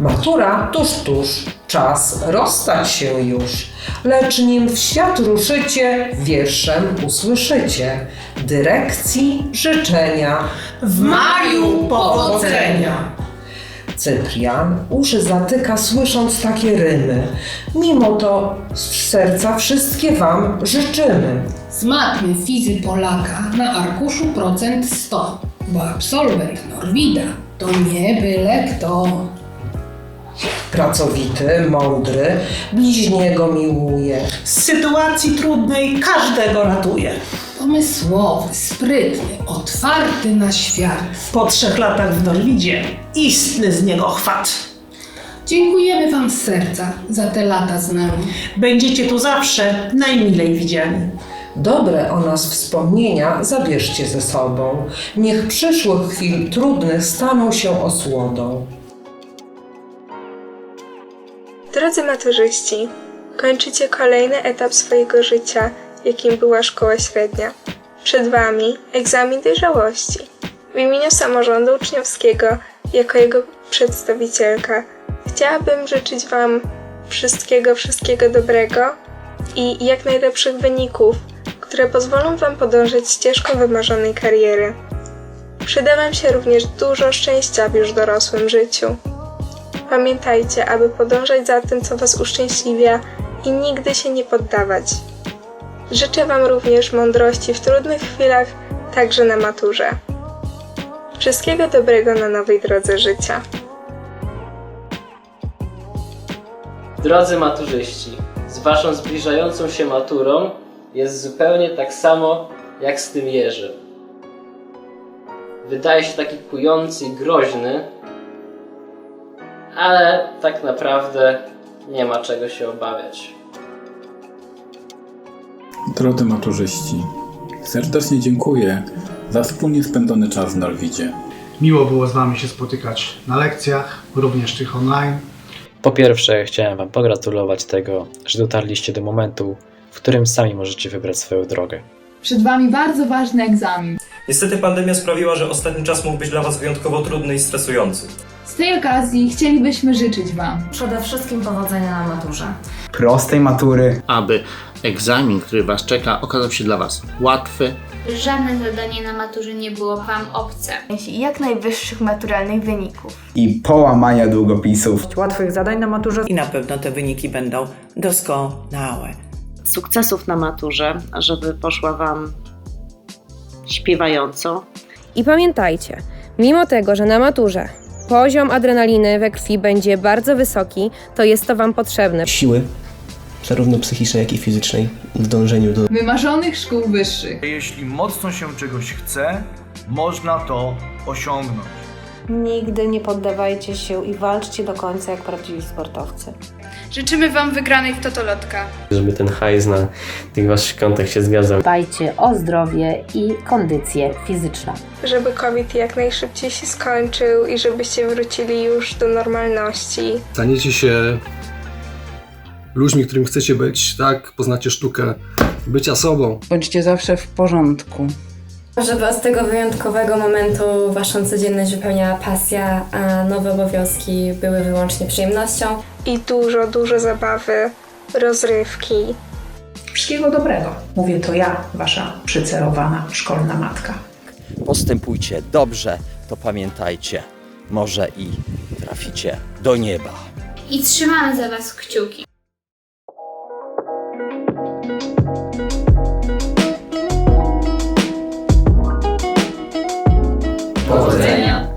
Matura tuż, tuż, czas rozstać się już. Lecz nim w świat ruszycie, wierszem usłyszycie. Dyrekcji życzenia. W maju powodzenia! Cyprian uszy zatyka słysząc takie rymy. Mimo to z serca wszystkie wam życzymy. Z matmy fizy Polaka na arkuszu procent 100, bo absolwent Norwida to nie byle kto. Pracowity, mądry, bliźniego miłuje. Z sytuacji trudnej każdego ratuje. Pomysłowy, sprytny, otwarty na świat. Po trzech latach w Norwidzie istny z niego chwat. Dziękujemy Wam z serca za te lata z nami. Będziecie tu zawsze najmilej widziani. Dobre o nas wspomnienia zabierzcie ze sobą. Niech przyszłych chwil trudnych staną się osłodą. Drodzy maturzyści, kończycie kolejny etap swojego życia, jakim była szkoła średnia. Przed Wami egzamin dojrzałości. W imieniu samorządu uczniowskiego, jako jego przedstawicielka, chciałabym życzyć Wam wszystkiego, wszystkiego dobrego i jak najlepszych wyników, które pozwolą Wam podążać ścieżką wymarzonej kariery. Przyda Wam się również dużo szczęścia w już dorosłym życiu. Pamiętajcie, aby podążać za tym, co Was uszczęśliwia i nigdy się nie poddawać. Życzę Wam również mądrości w trudnych chwilach, także na maturze. Wszystkiego dobrego na nowej drodze życia. Drodzy maturzyści, z waszą zbliżającą się maturą jest zupełnie tak samo jak z tym jeżem. Wydaje się taki kujący i groźny, ale tak naprawdę nie ma czego się obawiać. Drodzy maturzyści, serdecznie dziękuję za wspólnie spędzony czas w Norwidzie. Miło było z Wami się spotykać na lekcjach, również tych online. Po pierwsze, chciałem Wam pogratulować tego, że dotarliście do momentu, w którym sami możecie wybrać swoją drogę. Przed Wami bardzo ważny egzamin. Niestety pandemia sprawiła, że ostatni czas mógł być dla Was wyjątkowo trudny i stresujący. Z tej okazji chcielibyśmy życzyć Wam Przede wszystkim powodzenia na maturze. Prostej matury, aby egzamin, który Was czeka, okazał się dla Was łatwy, Żadne zadanie na maturze nie było Wam obce. Jak najwyższych maturalnych wyników. i połamania długopisów. Łatwych zadań na maturze I na pewno te wyniki będą doskonałe. Sukcesów na maturze, żeby poszła Wam śpiewająco. I pamiętajcie, mimo tego, że na maturze poziom adrenaliny we krwi będzie bardzo wysoki, to jest to Wam potrzebne. Siły, zarówno psychicznej, jak i fizycznej, w dążeniu do wymarzonych szkół wyższych. Jeśli mocno się czegoś chce, można to osiągnąć. Nigdy nie poddawajcie się i walczcie do końca jak prawdziwi sportowcy. Życzymy Wam wygranej w Totolotka. Żeby ten hajs na tych Waszych kontach się zgadzał. Dbajcie o zdrowie i kondycję fizyczną. Żeby COVID jak najszybciej się skończył i żebyście wrócili już do normalności. Staniecie się ludźmi, którym chcecie być, tak? Poznacie sztukę bycia sobą. bądźcie zawsze w porządku. Żeby z tego wyjątkowego momentu Waszą codzienność wypełniała pasja, a nowe obowiązki były wyłącznie przyjemnością. I dużo, dużo zabawy, rozrywki. Wszystkiego dobrego. Mówię to ja, wasza przycelowana szkolna matka. Postępujcie dobrze, to pamiętajcie, może i traficie do nieba. I trzymamy za Was kciuki. Pomerânia. É.